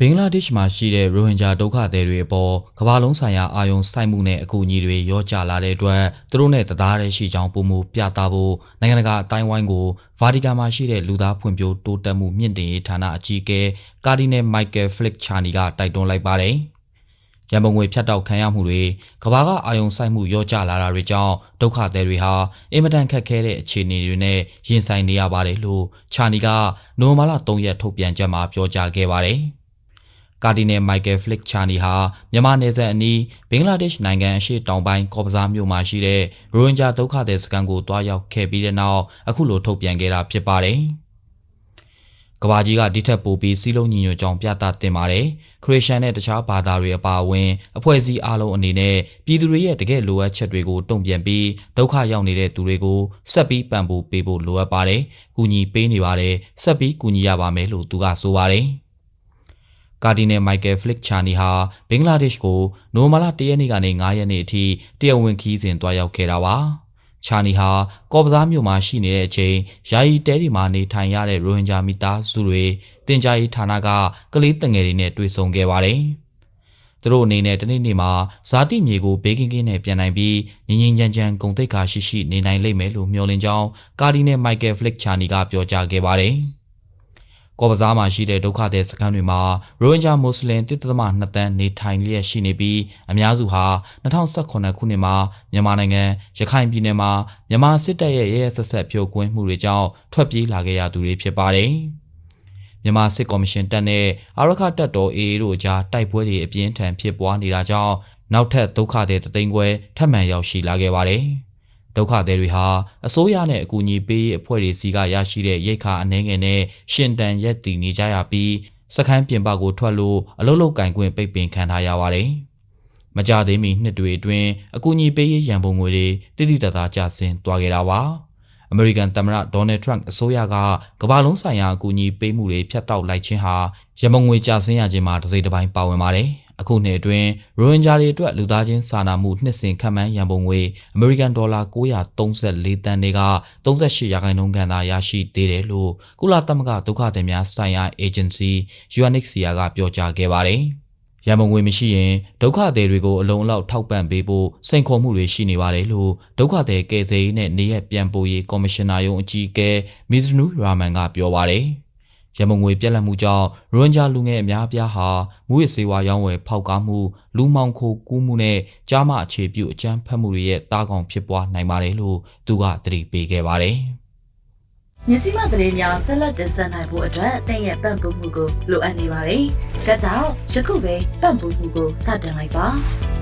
ဘင်္ဂလားဒေ့ရှ်မှာရှိတဲ့ရိုဟင်ဂျာဒုက္ခသည်တွေအပေါ်ကမ္ဘာလုံးဆိုင်ရာအာရုံစိုက်မှုနဲ့အကူအညီတွေရောကြလာတဲ့အတွက်သူတို့နဲ့တသားတည်းရှိကြောင်းပုံမှုပြသဖို့နိုင်ငံတကာအတိုင်းဝိုင်းကိုဗာတီကန်မှာရှိတဲ့လူသားဖွံ့ဖြိုးတိုးတက်မှုမြင့်တင်ရေးဌာနအကြီးအကဲကာဒီနယ်မိုက်ကယ်ဖလစ်ချာနီကတိုက်တွန်းလိုက်ပါတယ်။ရန်ပုံငွေဖြတ်တောက်ခံရမှုတွေကမ္ဘာကအာယုံဆိုင်မှုရောကြလာတာတွေကြောင့်ဒုက္ခသည်တွေဟာအင်မတန်ခက်ခဲတဲ့အခြေအနေတွေနဲ့ရင်ဆိုင်နေရပါတယ်လို့ချာနီကနိုမာလာ3ရက်ထုတ်ပြန်ချက်မှာပြောကြားခဲ့ပါတယ်။ ကာဒီနယ်မိုက်ကယ်ဖလစ်ချာနီဟာမြန်မာနယ်စပ်အနီးဘင်္ဂလားဒေ့ရှ်နိုင်ငံအရှေ့တောင်ပိုင်းကော့ပဇားမြို့မှာရှိတဲ့ရိုဟင်ဂျာဒုက္ခသည်စခန်းကိုတွားရောက်ခဲ့ပြီးတဲ့နောက်အခုလိုထုတ်ပြန်ခဲ့တာဖြစ်ပါတယ်။ကဘာကြီးကဒီထက်ပိုပြီးစီးလုံးညီညွတ်ကြောင်းပြသတင်ပါတယ်။ခရစ်ယာန်နဲ့တခြားဘာသာတွေအပါအဝင်အဖွဲ့အစည်းအလုံးအနေနဲ့ပြည်သူတွေရဲ့တကယ့်လိုအပ်ချက်တွေကိုတုံ့ပြန်ပြီးဒုက္ခရောက်နေတဲ့သူတွေကိုဆက်ပြီးပံ့ပိုးပေးဖို့လိုအပ်ပါတယ်။ကူညီပေးနေပါတယ်။ဆက်ပြီးကူညီရပါမယ်လို့သူကဆိုပါတယ်။ ကာဒီနယ်မိုက်ကယ်ဖလစ်ချာနီဟာဘင်္ဂလားဒေ့ရှ်ကိုနိုဝင်ဘာလ၁ရက်နေ့ကနေ9ရက်နေ့အထိတရားဝင်ခီးစဉ်တွားရောက်ခဲ့တာပါ။ချာနီဟာကော့ပဇားမြို့မှာရှိနေတဲ့အချိန်ယာယီတဲဒီမှာနေထိုင်ရတဲ့ရိုဟင်ဂျာမိသားစုတွေတင် जा ရေးဌာနကကလေးတငယ်တွေနဲ့တွေ့ဆုံခဲ့ပါတယ်။သူတို့အနေနဲ့တနေ့နေ့မှာဇာတိမြေကိုဘေးကင်းကင်းနဲ့ပြန်နိုင်ပြီးငြိမ်ငြိမ်ချမ်းချမ်းဂုံတိတ်ခါရှိရှိနေနိုင်လိမ့်မယ်လို့မျှော်လင့်ကြောင်းကာဒီနယ်မိုက်ကယ်ဖလစ်ချာနီကပြောကြားခဲ့ပါတယ်။ ကော့ပဇားမှာရှိတဲ့ဒုက္ခသည်စခန်းတွေမှာရိုဟင်ဂျာမွတ်စလင်1.2တန်းနေထိုင်လျက်ရှိနေပြီးအများစုဟာ2018ခုနှစ်မှာမြန်မာနိုင်ငံရခိုင်ပြည်နယ်မှာမြန်မာစစ်တပ်ရဲ့ရဲရဲဆက်ဆက်ဖြိုခွင်းမှုတွေကြောင့်ထွက်ပြေးလာခဲ့ရသူတွေဖြစ်ပါတယ်။မြန်မာစစ်ကော်မရှင်တပ်နဲ့အာရခတပ်တော် AA တို့အကြားတိုက်ပွဲတွေအပြင်းထန်ဖြစ်ပွားနေတာကြောင့်နောက်ထပ်ဒုက္ခသည်တသိန်းခွဲထပ်မံရောက်ရှိလာခဲ့ပါတယ်။ ဒုက္ခသည်တွေဟာအစိုးရနဲ့အကူအညီပေးရေးအဖွဲ့တွေစီကရရှိတဲ့ရိတ်ခါအနှဲငယ်နဲ့ရှင်တန်ရက်တည်နေကြရပြီးစခန်းပြင်ပကိုထွက်လို့အလုလုကင်ခွင့်ပိတ်ပင်ခံထားရပါတယ်။မကြသေးမီနှစ်တွေအတွင်းအကူအညီပေးရေးရန်ပုံငွေတွေတိတိတသားကျဆင်းသွားခဲ့တာပါ။အမေရိကန်သမ္မတဒေါ်နယ်ထရန့်အစိုးရကကမ္ဘာလုံးဆိုင်ရာအကူအညီပေးမှုတွေဖျက်တောက်လိုက်ခြင်းဟာရမုံငွေကျဆင်းရခြင်းမှာတစ်စိတ်တစ်ပိုင်းပါဝင်ပါတယ်။ အခုနှစ်အတွင်းရိုဟင်ဂျာတွေအတွက်လူသားချင်းစာနာမှုနှစ်စဉ်ခန့်မှန်းရန်ပုံငွေအမေရိကန်ဒေါ်လာ934တန်တွေက38ရာခိုင်နှုန်းခန့်သာရရှိသေးတယ်လို့ကုလသမဂ္ဂဒုက္ခသည်များဆိုင်ရာ Agency UNHCR ကပြောကြားခဲ့ပါတယ်။ရန်ပုံငွေမရှိရင်ဒုက္ခသည်တွေကိုအလုံးအလောက်ထောက်ပံ့ပေးဖို့စိန်ခေါ်မှုတွေရှိနေပါတယ်လို့ဒုက္ခသည်ကယ်ဆယ်ရေးနဲ့နေရပြန်ပို့ရေးကော်မရှင်နာရုံးအကြီးအကဲမီဇနူရာမန်ကပြောပါတယ်။ ရမုံငွေပြက်လက်မှုကြောင့်ရွန်ဂျာလူငယ်အများအပြားဟာမူရစေဝါရောင်းဝယ်ဖောက်ကားမှုလူမောင်ခိုကူးမှုနဲ့ကြားမအခြေပြုအကြမ်းဖက်မှုတွေရဲ့တားကောင်ဖြစ်ပွားနိုင်ပါတယ်လို့သူကသတိပေးခဲ့ပါတယ်မြစီမသတင်းများဆက်လက်တင်ဆက်နိုင်ဖို့အတွက်အသင်ရဲ့ပံ့ပိုးမှုကိုလိုအပ်နေပါတယ်။ဒါကြောင့်ယခုပဲပံ့ပိုးမှုကိုစတင်လိုက်ပါ။